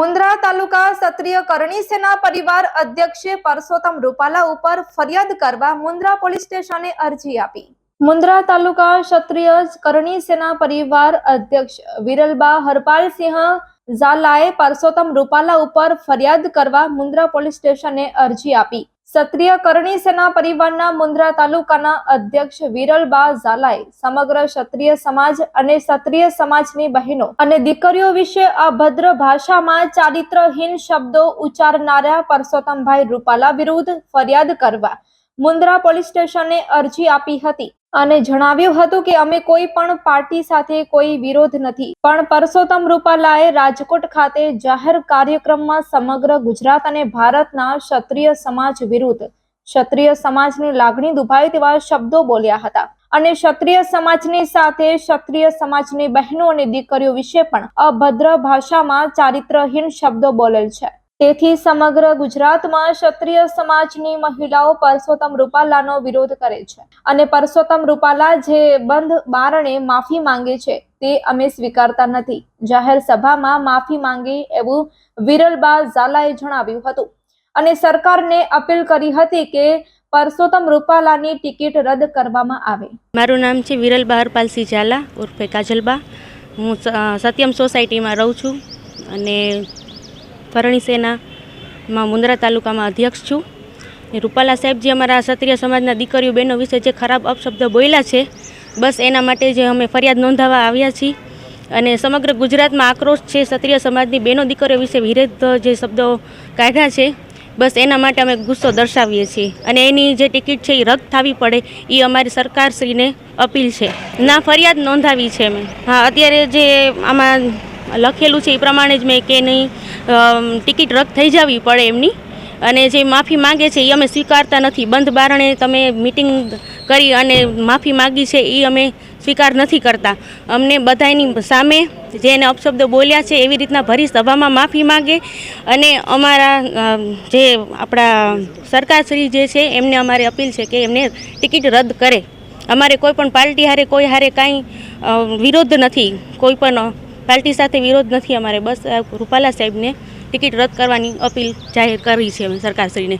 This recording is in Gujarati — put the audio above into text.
મુન્દ્રા તાલુકા સત્રીય કરણી સેના પરિવાર અધ્યક્ષે પરસોત્તમ રૂપાલા ઉપર ફરિયાદ કરવા મુન્દ્રા પોલીસ સ્ટેશને અરજી આપી. મુન્દ્રા તાલુકા ક્ષત્રિય કરણી સેના પરિવાર અધ્યક્ષ વિરલબા હરપાલસિંહ ઝાલાએ પરસોત્તમ રૂપાલા ઉપર ફરિયાદ કરવા મુન્દ્રા પોલીસ સ્ટેશને અરજી આપી. ક્ષત્રિય કરણી સેના પરિવારના મુન્દ્રા તાલુકાના અધ્યક્ષ વિરલબા ઝાલાએ સમગ્ર ક્ષત્રિય સમાજ અને ક્ષત્રિય સમાજની બહેનો અને દીકરીઓ વિશે અભદ્ર ભાષામાં ચારિત્રહીન શબ્દો ઉચ્ચારનારા પરસોત્તમભાઈ રૂપાલા વિરુદ્ધ ફરિયાદ કરવા મુન્દ્રા પોલીસ સ્ટેશને અરજી આપી હતી. અને જણાવ્યું હતું કે અમે કોઈ પણ પાર્ટી સાથે કોઈ વિરોધ નથી. પણ પરસોત્તમ રૂપાલાએ રાજકોટ ખાતે જાહેર કાર્યક્રમમાં સમગ્ર ગુજરાત અને ભારતના ક્ષત્રિય સમાજ વિરુદ્ધ ક્ષત્રિય સમાજની લાગણી દુભાય તેવા શબ્દો બોલ્યા હતા. અને ક્ષત્રિય સમાજની સાથે ક્ષત્રિય સમાજની બહેનો અને દીકરીઓ વિશે પણ અભદ્ર ભાષામાં ચારિત્રહીન શબ્દો બોલેલ છે. તેથી સમગ્ર ગુજરાતમાં ક્ષત્રિય સમાજની મહિલાઓ પરસોત્તમ રૂપાલાનો વિરોધ કરે છે. અને પરસોત્તમ રૂપાલા જે બંધ બારણે માફી માંગે છે, તે અમે સ્વીકારતા નથી. જાહેર સભામાં માફી માંગી એવું વિરલબા ઝાલાએ જણાવ્યું હતું. અને સરકારને અપીલ કરી હતી કે પરસોત્તમ રૂપાલાની ટિકિટ રદ કરવામાં આવે. મારું નામ છે વિરલ બહારપાલસિંહ ઝાલા ઉર્ફે કાજલબા. હું સત્યમ સોસાયટીમાં રહું છું. અને કરણી સેનામાં મુન્દ્રા તાલુકામાં અધ્યક્ષ છું. રૂપાલા સાહેબજી અમારા ક્ષત્રિય સમાજના દીકરીઓ બહેનો વિશે જે ખરાબ અપશબ્દ બોલ્યા છે, બસ એના માટે જે અમે ફરિયાદ નોંધાવવા આવ્યા છીએ. અને સમગ્ર ગુજરાતમાં આક્રોશ છે ક્ષત્રિય સમાજની બહેનો દીકરીઓ વિશે વિરુદ્ધ જે શબ્દો કાઢ્યા છે, બસ એના માટે અમે ગુસ્સો દર્શાવીએ છીએ. અને એની જે ટિકિટ છે એ રદ થવી પડે, એ અમારી સરકારશ્રીને અપીલ છે. ના, ફરિયાદ નોંધાવી છે અમે. હા, અત્યારે જે આમાં લખેલું છે એ પ્રમાણે જ મેં કે નહીં ટિકિટ રદ થઈ જવી પડે એમની. અને જે માફી માંગે છે એ અમે સ્વીકારતા નથી. બંધ બારણે તમે મિટિંગ કરી અને માફી માગી છે એ અમે સ્વીકાર નથી કરતા. અમને બધાની સામે જે એને અપશબ્દો બોલ્યા છે એવી રીતના ભરી સભામાં માફી માગે. અને અમારા જે આપણા સરકારશ્રી જે છે એમને અમારી અપીલ છે કે એમને ટિકિટ રદ કરે. અમારે કોઈ પણ પાર્ટી હારે કોઈ હારે કાંઈ વિરોધ નથી. કોઈ પણ પાર્ટી સાથે વિરોધ નથી અમારે. બસ રૂપાલા સાહેબને ટિકિટ રદ કરવાની અપીલ જાહેર કરી છે અમે સરકારશ્રીને.